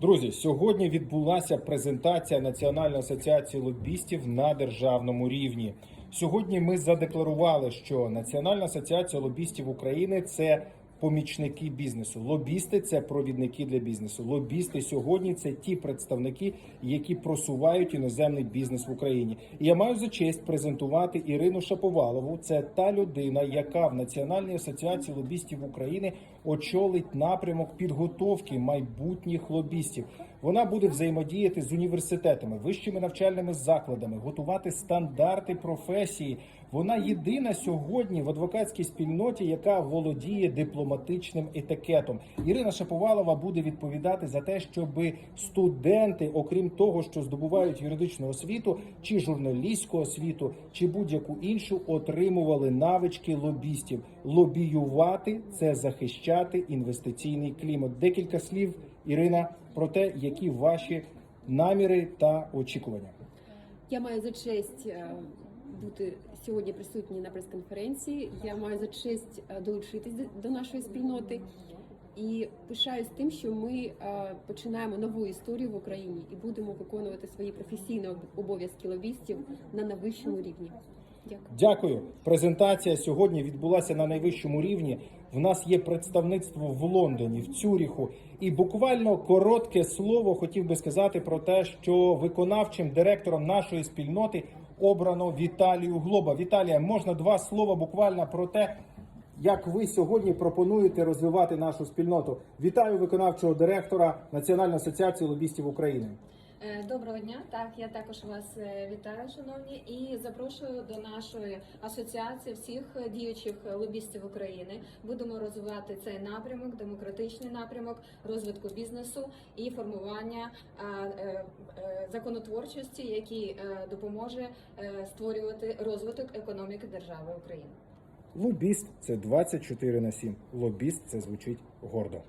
Друзі, сьогодні відбулася презентація Національної асоціації лобістів на державному рівні. Сьогодні ми задекларували, що Національна асоціація лобістів України це помічники бізнесу. Лобісти це провідники для бізнесу. Лобісти сьогодні це ті представники, які просувають іноземний бізнес в Україні. І я маю за честь презентувати Ірину Шаповалову. Це та людина, яка в Національній асоціації лобістів України очолить напрямок підготовки майбутніх лобістів. Вона буде взаємодіяти з університетами, вищими навчальними закладами, готувати стандарти професії. Вона єдина сьогодні в адвокатській спільноті, яка володіє дипломатичним етикетом. Ірина Шаповалова буде відповідати за те, щоб студенти, окрім того, що здобувають юридичну освіту, чи журналістську освіту, чи будь-яку іншу, отримували навички лобістів. Лобіювати це захищати інвестиційний клімат. Декілька слів, Ірина, про те, які ваші наміри та очікування. Я маю за честь е, бути сьогодні присутній на прес-конференції. Я маю за честь е, долучитись до- нашої спільноти і пишаюсь тим, що ми е, починаємо нову історію в Україні і будемо виконувати свої професійні об- обов'язки лобістів на найвищому рівні. Дякую. Дякую. Презентація сьогодні відбулася на найвищому рівні. В нас є представництво в Лондоні, в Цюріху. І буквально коротке слово хотів би сказати про те, що виконавчим директором нашої спільноти обрано Віталію Глоба. Віталія, можна два слова буквально про те, як ви сьогодні пропонуєте розвивати нашу спільноту. Вітаю виконавчого директора Національної асоціації лобістів України. Е, Доброго дня. Так, я також вас е, вітаю, шановні, і запрошую до нашої асоціації всіх діючих лобістів України. Будемо розвивати цей напрямок, демократичний напрямок розвитку бізнесу і формування е, законотворчості, який допоможе створювати розвиток економіки держави України. Лобіст це 24 на 7. Лобіст це звучить гордо.